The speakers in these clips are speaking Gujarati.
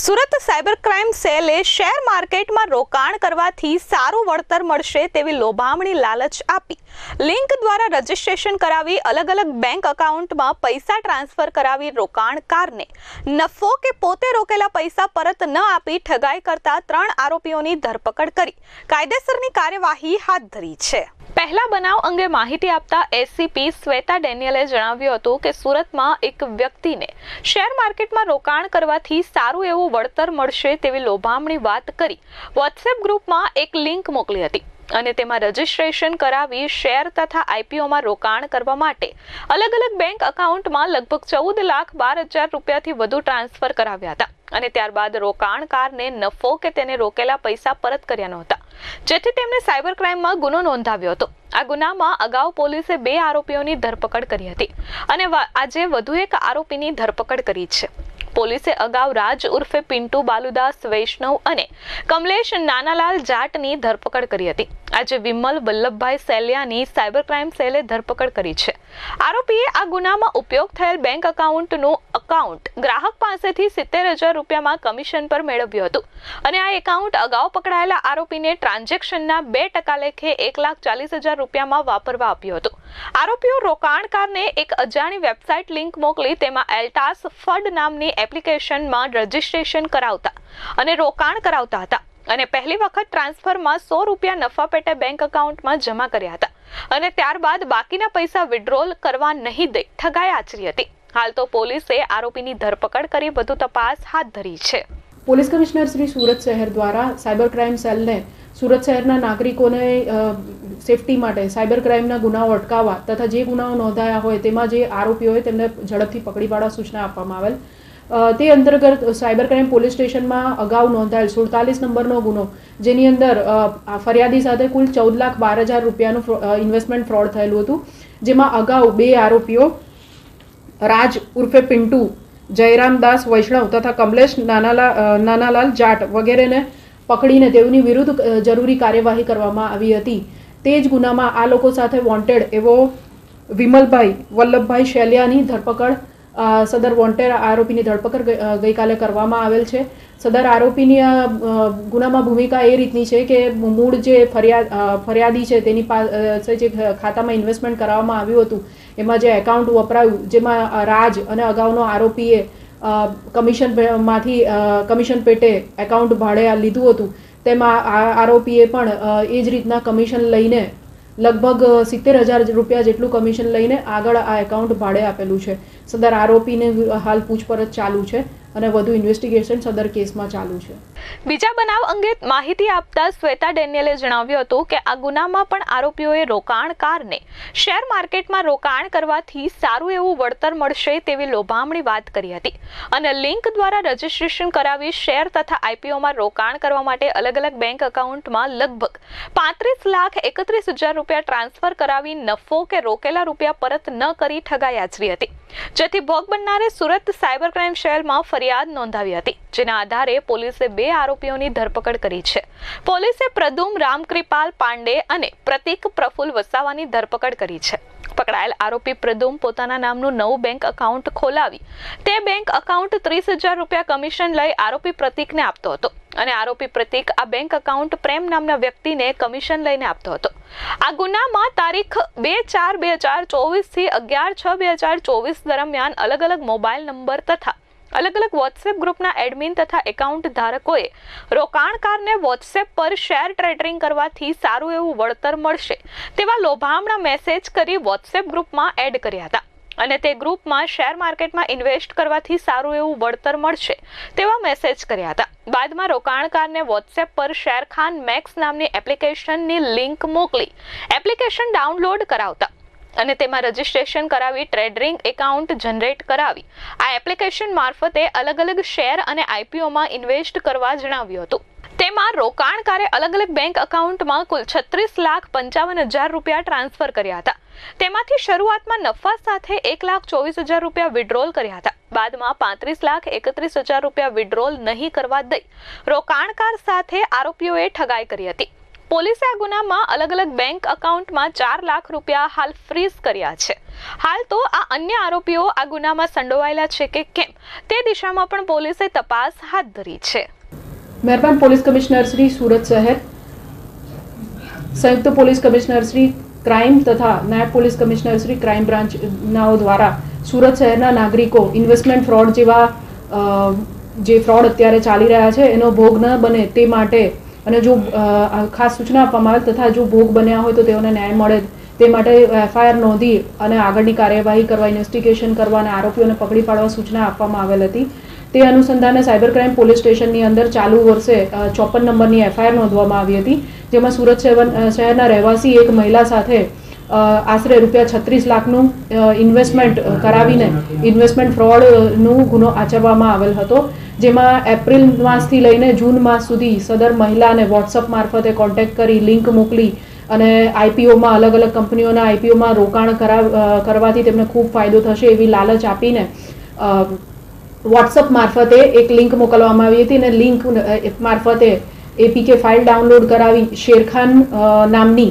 Surat cyber crime cell share માર્કેટમાં રોકાણ કરવાથી સારું વળતર મળશે તેવી લોભામણી લાલચ આપી. લિંક દ્વારા રજીસ્ટ્રેશન કરાવી અલગ અલગ બેંક એકાઉન્ટમાં પૈસા ટ્રાન્સફર કરાવી રોકાણકારને. નફો કે પોતે રોકેલા પૈસા પરત ન આપી ઠગાઈ કરતા ત્રણ આરોપીઓની ધરપકડ કરી. કાયદેસરની કાર્યવાહી હાથ ધરી છે. પહેલા બનાવ અંગે માહિતી આપતા એસીપી શ્વેતા ડેનિયલે જણાવ્યું હતું કે સુરતમાં એક વ્યક્તિને શેર માર્કેટમાં રોકાણ કરવાથી સારું એવું વળતર મળશે તેવી લોભામણી વાત કરી. વોટ્સએપ ગ્રુપમાં એક લિંક મોકલી હતી અને તેમાં રજીસ્ટ્રેશન કરાવી શેર તથા આઈપીઓમાં રોકાણ કરવા માટે અલગ અલગ બેંક એકાઉન્ટમાં લગભગ ચૌદ લાખ બાર હજાર રૂપિયાથી વધુ ટ્રાન્સફર કરાવ્યા હતા. અને ત્યારબાદ રોકાણકારને નફો કે તેને રોકેલા પૈસા પરત કર્યા નહોતા. જેથી તેમણે સાયબર ક્રાઇમમાં ગુનો નોંધાવ્યો હતો. આ ગુનામાં અગાઉ પોલીસે બે આરોપીઓની ધરપકડ કરી હતી. અને આજે વધુ એક આરોપીની ધરપકડ કરી છે. પોલીસે અગાઉ રાજ ઉર્ફે પિન્ટુ બાલુદાસ, વૈષ્ણવ અને કમલેશ નાનાલાલ જાટની ધરપકડ કરી હતી. આજે વિમલ વલ્લભભાઈ સેલિયાની સાયબર ક્રાઇમ સેલે ધરપકડ કરી છે. આરોપીએ આ ગુનામાં ઉપયોગ થયેલ બેંક એકાઉન્ટનું એકાઉન્ટ ગ્રાહક પાસેથી સિત્તેર હજાર રૂપિયામાં કમિશન પર મેળવ્યું હતું અને આ એકાઉન્ટ અગાઉ પકડાયેલા આરોપીને ટ્રાન્ઝેક્શનના બે ટકા લેખે એક લાખ ચાલીસ હજાર રૂપિયામાં વાપરવા આપ્યું હતું. આરોપીઓ રોકાણકારને એક અજાણી વેબસાઇટ લિંક મોકલી તેમાં એલ્ટાસ ફડ નામની એપ્લિકેશનમાં રજીસ્ટ્રેશન કરાવતા અને રોકાણ કરાવતા હતા અને પહેલી વખત ટ્રાન્સફરમાં સો રૂપિયા નફા પેટે બેંક એકાઉન્ટમાં જમા કર્યા હતા અને ત્યારબાદ બાકીના પૈસા વિડ્રોલ કરવા નહીં દઈ ઠગાઈ આચરી હતી. હાલ તો પોલીસે આરોપીની ધરપકડ કરી વધુ તપાસ હાથ ધરી છે. પોલીસ કમિશનર શ્રી સુરત શહેર દ્વારા સાયબર ક્રાઇમ સેલને સુરત શહેરના નાગરિકોને સેફટી માટે સાયબર ક્રાઇમના ગુનાઓ અટકાવવા તથા જે ગુનાઓ નોંધાયા હોય તેમાં જે આરોપીઓ હોય તેમને ઝડપથી પકડી પાડવા સૂચના આપવામાં આવેલ. તે અંતર્ગત સાયબર ક્રાઇમ પોલીસ સ્ટેશનમાં અગાઉ નોંધાયેલ સુડતાલીસ નંબરનો ગુનો, જેની અંદર ફરિયાદી સાથે કુલ ચૌદ લાખ બાર હજાર રૂપિયાનું ઇન્વેસ્ટમેન્ટ ફ્રોડ થયેલું હતું, જેમાં અગાઉ બે આરોપીઓ, રાજ ઉર્ફે પિન્ટુ જયરામદાસ વૈષ્ણવ તથા કમલેશ નાનાલા નાનાલાલ જાટ વગેરેને પકડીને તેઓની વિરુદ્ધ જરૂરી કાર્યવાહી કરવામાં આવી હતી. તે જ ગુનામાં આ લોકો સાથે વોન્ટેડ એવો વિમલભાઈ, વલ્લભભાઈ શેલિયાની ધરપકડ સદર વોન્ટેડ આરોપીની ધરપકડ ગઈકાલે કરવામાં આવેલ છે. સદર આરોપીની ગુનામાં ભૂમિકા એ રીતની છે કે મૂળ જે ફરિયાદ ફરિયાદી છે તેની પાસે જે ખાતામાં ઇન્વેસ્ટમેન્ટ કરાવવામાં આવ્યું હતું, એમાં જે એકાઉન્ટ વપરાયું, જેમાં રાજ અને અગાઉનો આરોપીએ કમિશનમાંથી કમિશન પેટે એકાઉન્ટ ભાડે લીધું હતું. તેમાં આરોપીએ પણ એ જ રીતના કમિશન લઈને લગભગ સિત્તેર હજાર રૂપિયા જેટલું કમિશન લઈને આગળ આ એકાઉન્ટ ભાડે આપેલું છે. સદર આરોપીને હાલ પૂછપરછ ચાલુ છે. અને વધુ ઇન્વેસ્ટિગેશન સદર કેસમાં ચાલુ છે. બીજા બનાવ અંગે માહિતી આપતા શ્વેતા ડેનિયલે જણાવ્યું હતું કે આ ગુનામાં પણ આરોપીઓએ રોકાણકારને શેર માર્કેટમાં રોકાણ કરવાથી સારું એવું વળતર મળશે તેવી લોભામણી વાત કરી હતી. અને લિંક દ્વારા રજીસ્ટ્રેશન કરાવી શેર તથા આઈપીઓમાં રોકાણ કરવા માટે અલગ અલગ બેંક એકાઉન્ટમાં લગભગ પાંત્રીસ લાખ એકત્રીસ હજાર રૂપિયા ટ્રાન્સફર કરાવી નફો કે રોકેલા રૂપિયા પરત ન કરી ઠગાઈ આચરી હતી. જેથી ભોગ બનનારે સુરત સાયબર ક્રાઇમ શહેરમાં ફરિયાદ નોંધાવી હતી, જેના આધારે પોલીસે બે આરોપીઓની ધરપકડ કરી છે. પોલીસે પ્રદુમ રામકૃપાલ પાંડે અને પ્રતિક પ્રફુલ વસાવાની ધરપકડ કરી છે. પકડાયેલ આરોપી પ્રદુમ પોતાના નામનું નવું બેંક એકાઉન્ટ ખોલાવી, તે બેંક એકાઉન્ટ ત્રીસ હજાર રૂપિયા કમિશન લઈ આરોપી પ્રતિકને આપતો હતો અને આરોપી પ્રતિક આ બેંક એકાઉન્ટ પ્રેમ નામના વ્યક્તિને કમિશન લઈને આપતો હતો. આ ગુનામાં તારીખ બે ચાર બે હજાર ચોવીસથી અગિયાર છ બે હજાર ચોવીસ દરમિયાન અલગ અલગ મોબાઈલ નંબર તથા અલગ અલગ વોટ્સએપ ગ્રુપના એડમિન તથા એકાઉન્ટ ધારકોએ રોકાણકારને વોટ્સએપ પર શેર ટ્રેડિંગ કરવાથી સારું એવું વળતર મળશે તેવા લોભામણા મેસેજ કરી વોટ્સએપ ગ્રુપમાં એડ કર્યા હતા. અને તે ગ્રુપમાં શેર માર્કેટમાં ઇન્વેસ્ટ કરવાથી સારું એવું વળતર મળશે તેવા મેસેજ કર્યા હતા. બાદમાં રોકાણકારને વોટ્સએપ પર શેરખાન મેક્સ નામની એપ્લિકેશનની લિંક મોકલી. એપ્લિકેશન ડાઉનલોડ કરાવતા અને તેમાં રજીસ્ટ્રેશન કરાવી ટ્રેડરિંગ એકાઉન્ટ જનરેટ કરાવી. આ એપ્લિકેશન મારફતે અલગ અલગ શેર અને આઈપીઓમાં ઇન્વેસ્ટ કરવા જણાવ્યું હતું. તેમાં રોકાણકારે અલગ અલગ બેંક એકાઉન્ટમાં કુલ છત્રીસ લાખ પંચાવન હજાર રૂપિયા ટ્રાન્સફર કર્યા હતા. તેમાંથી શરૂઆતમાં નફા સાથે એક લાખ ચોવીસ હજાર રૂપિયા વિડ્રોલ કર્યા હતા. બાદમાં પાંત્રીસ લાખ એકત્રીસ હજાર રૂપિયા વિડ્રોલ નહીં કરવા દઈ રોકાણકાર સાથે આરોપીઓએ ઠગાઈ કરી હતી. પોલીસે આ ગુનામાં અલગ અલગ બેંક એકાઉન્ટમાં ચાર લાખ રૂપિયા હાલ ફ્રીઝ કર્યા છે. હાલ તો આ અન્ય આરોપીઓ આ ગુનામાં સંડોવાયેલા છે કે કેમ? તે દિશામાં પણ પોલીસે તપાસ હાથ ધરી છે. મહેરબાન પોલીસ કમિશનર શ્રી સુરત શહેર, સંયુક્ત પોલીસ કમિશનર શ્રી ક્રાઇમ તથા નાયબ પોલીસ કમિશનર શ્રી ક્રાઇમ બ્રાન્ચનાઓ દ્વારા સુરત શહેરના નાગરિકો ઇન્વેસ્ટમેન્ટ ફ્રોડ જેવા જે ફ્રોડ અત્યારે ચાલી રહ્યા છે, એનો ભોગ ન બને તે માટે અને જો ખાસ સૂચના આપવામાં આવે તથા જો ભોગ બન્યા હોય તો તેઓને ન્યાય મળે તે માટે એફઆઈઆર નોંધી અને આગળની કાર્યવાહી કરવા, ઇન્વેસ્ટિગેશન કરવા અને આરોપીઓને પકડી પાડવા સૂચના આપવામાં આવેલ હતી. તે અનુસંધાને સાયબર ક્રાઇમ પોલીસ સ્ટેશનની અંદર ચાલુ વર્ષે ચોપન નંબરની એફઆઈઆર નોંધવામાં આવી હતી, જેમાં સુરત શહેર- શહેરના રહેવાસી એક મહિલા સાથે આશરે રૂપિયા છત્રીસ લાખનું ઇન્વેસ્ટમેન્ટ કરાવીને ઇન્વેસ્ટમેન્ટ ફ્રોડનું ગુનો આચરવામાં આવેલ હતો, જેમાં એપ્રિલ માસથી લઈને જૂન માસ સુધી સદર મહિલાને વોટ્સઅપ મારફતે કોન્ટેક્ટ કરી લિંક મોકલી અને આઈપીઓમાં અલગ અલગ કંપનીઓના આઈપીઓમાં રોકાણ કરાવ કરવાથી તેમને ખૂબ ફાયદો થશે એવી લાલચ આપીને વોટ્સઅપ મારફતે એક લિંક મોકલવામાં આવી હતી અને લિંક મારફતે એપીકે ફાઇલ ડાઉનલોડ કરાવી શેરખાન નામની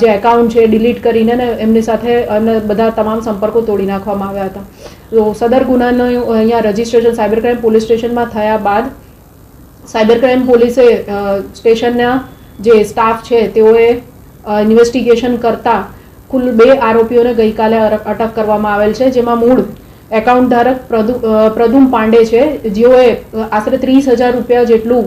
જે એકાઉન્ટ છે ડિલીટ કરીને ને એમની સાથે અને બધા તમામ સંપર્કો તોડી નાખવામાં આવ્યા હતા. તો સદર ગુનાનું અહીંયા રજિસ્ટ્રેશન સાયબર ક્રાઇમ પોલીસ સ્ટેશનમાં થયા બાદ સાયબર ક્રાઇમ પોલીસે સ્ટેશનના જે સ્ટાફ છે તેઓએ ઇન્વેસ્ટિગેશન કરતા કુલ બે આરોપીઓને ગઈકાલે અટક કરવામાં આવેલ છે, જેમાં મૂળ એકાઉન્ટ ધારક પ્રદુ પ્રદુમ પાંડે છે, જેઓએ આશરે ત્રીસ હજાર રૂપિયા જેટલું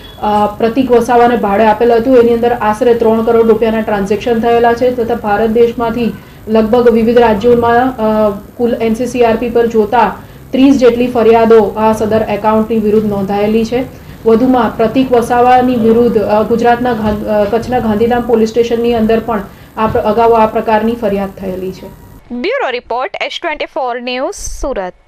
પ્રતિક વસાવાને ભાડે આપેલ હતું. એની અંદર આશરે ત્રણ કરોડ રૂપિયાના ટ્રાન્ઝેક્શન થયેલા છે. તથા ભારત દેશમાંથી લગભગ વિવિધ રાજ્યોમાં કુલ એનસીસીઆરપી પર જોતા ત્રીસ જેટલી ફરિયાદો આ સદર એકાઉન્ટની વિરુદ્ધ નોંધાયેલી છે. વધુમાં પ્રતિક વસાવાની વિરુદ્ધ ગુજરાતના કચ્છના ગાંધીધામ પોલીસ સ્ટેશનની અંદર પણ આ અગાઉ આ પ્રકારની ફરિયાદ થયેલી છે. Bureau report, S twenty four news, Surat.